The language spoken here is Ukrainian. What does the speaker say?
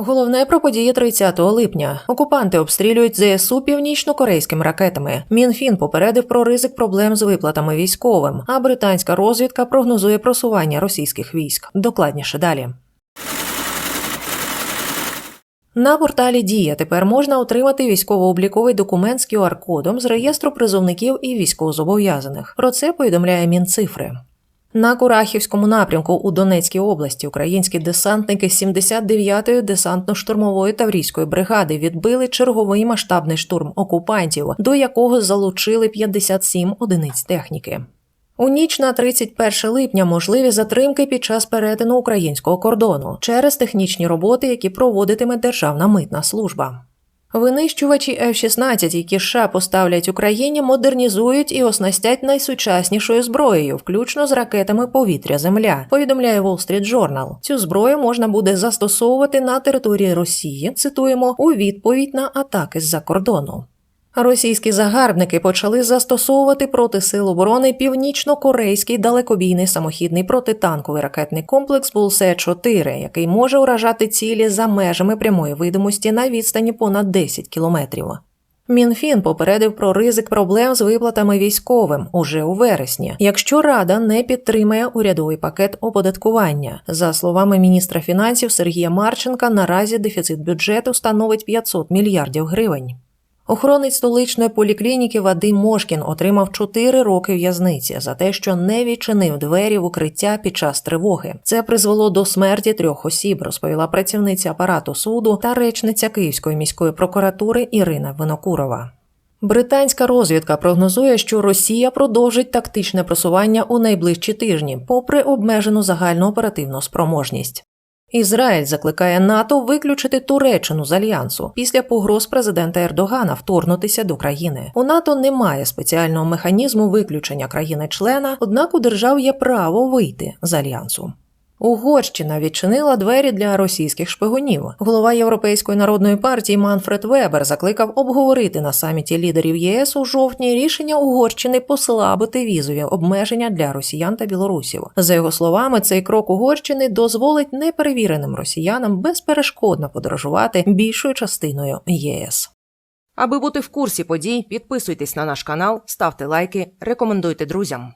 Головне про події 30 липня. Окупанти обстрілюють ЗСУ північно-корейськими ракетами. Мінфін попередив про ризик проблем з виплатами військовим, а британська розвідка прогнозує просування російських військ. Докладніше далі. На порталі Дія тепер можна отримати військово-обліковий документ з QR-кодом з реєстру призовників і військовозобов'язаних. Про це повідомляє Мінцифри. На Курахівському напрямку у Донецькій області українські десантники 79-ї десантно-штурмової таврійської бригади відбили черговий масштабний штурм окупантів, до якого залучили 57 одиниць техніки. У ніч на 31 липня можливі затримки під час перетину українського кордону через технічні роботи, які проводитиме Державна митна служба. Винищувачі F-16, які США поставлять Україні, модернізують і оснастять найсучаснішою зброєю, включно з ракетами повітря-земля. Повідомляє Wall Street Journal. Цю зброю можна буде застосовувати на території Росії. Цитуємо у відповідь на атаки з-за кордону. Російські загарбники почали застосовувати проти сил оборони північно-корейський далекобійний самохідний протитанковий ракетний комплекс Булсе-4, який може уражати цілі за межами прямої видимості на відстані понад 10 кілометрів. Мінфін попередив про ризик проблем з виплатами військовим уже у вересні, якщо Рада не підтримає урядовий пакет оподаткування. За словами міністра фінансів Сергія Марченка, наразі дефіцит бюджету становить 500 мільярдів гривень. Охоронець столичної поліклініки Вадим Мошкін отримав 4 роки в'язниці за те, що не відчинив двері в укриття під час тривоги. Це призвело до смерті трьох осіб, розповіла працівниця апарату суду та речниця Київської міської прокуратури Ірина Винокурова. Британська розвідка прогнозує, що Росія продовжить тактичне просування у найближчі тижні, попри обмежену загальну оперативну спроможність. Ізраїль закликає НАТО виключити Туреччину з альянсу після погроз президента Ердогана вторгнутися до країни. У НАТО немає спеціального механізму виключення країни-члена, однак у держав є право вийти з альянсу. Угорщина відчинила двері для російських шпигунів. Голова Європейської народної партії Манфред Вебер закликав обговорити на саміті лідерів ЄС у жовтні рішення Угорщини послабити візові обмеження для росіян та білорусів. За його словами, цей крок Угорщини дозволить неперевіреним росіянам безперешкодно подорожувати більшою частиною ЄС. Аби бути в курсі подій, підписуйтесь на наш канал, ставте лайки, рекомендуйте друзям.